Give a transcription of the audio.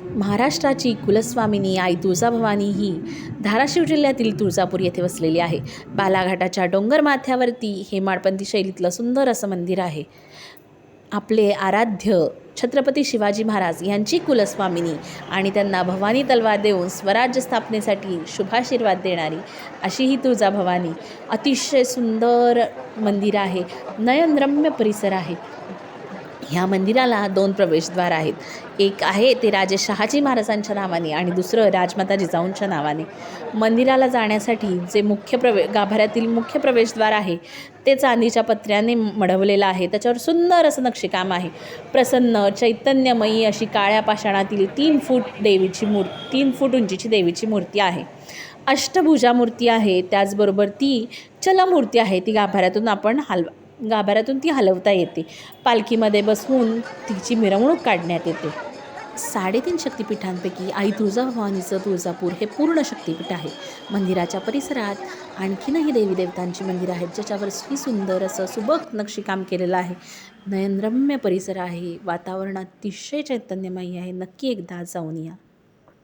महाराष्ट्राची कुलस्वामिनी आई तुळजाभवानी ही धाराशिव जिल्ह्यातील तुळजापूर येथे वसलेली आहे. बालाघाटाच्या डोंगर माथ्यावरती हेमाडपंथी शैलीतलं सुंदर असं मंदिर आहे. आपले आराध्य छत्रपती शिवाजी महाराज यांची कुलस्वामिनी आणि त्यांना भवानी तलवार देऊन स्वराज्य स्थापनेसाठी शुभाशीर्वाद देणारी अशी ही तुळजाभवानी अतिशय सुंदर मंदिर आहे. नयनरम्य परिसर आहे. ह्या मंदिराला दोन प्रवेशद्वार आहेत. एक आहे ते राजे शहाजी महाराजांच्या नावाने आणि दुसरं राजमाता जिजाऊंच्या नावाने. मंदिराला जाण्यासाठी जे मुख्य प्रवे गाभाऱ्यातील मुख्य प्रवेशद्वार आहे ते चांदीच्या पत्र्याने मढवलेलं आहे. त्याच्यावर सुंदर असं नक्षीकाम आहे. प्रसन्न चैतन्यमयी अशी काळ्या पाषाणातील तीन फूट देवीची मूर् तीन फूट उंचीची देवीची मूर्ती आहे. अष्टभुजा मूर्ती आहे. त्याचबरोबर ती चलमूर्ती आहे. ती गाभाऱ्यातून आपण हलवा गाभाऱ्यातून ती हलवता येते. पालखीमध्ये बसवून तिची मिरवणूक काढण्यात येते. साडेतीन शक्तिपीठांपैकी आई तुळजाभवानीचं तुळजापूर हे पूर्ण शक्तिपीठ आहे. मंदिराच्या परिसरात आणखीनही देवी देवतांची मंदिरं आहेत ज्याच्यावर श्री सुंदर असं सुबक नक्षीकाम केलेलं आहे. नयनरम्य परिसर आहे वातावरण अतिशय चैतन्यमयी आहे. नक्की एकदा जाऊन या.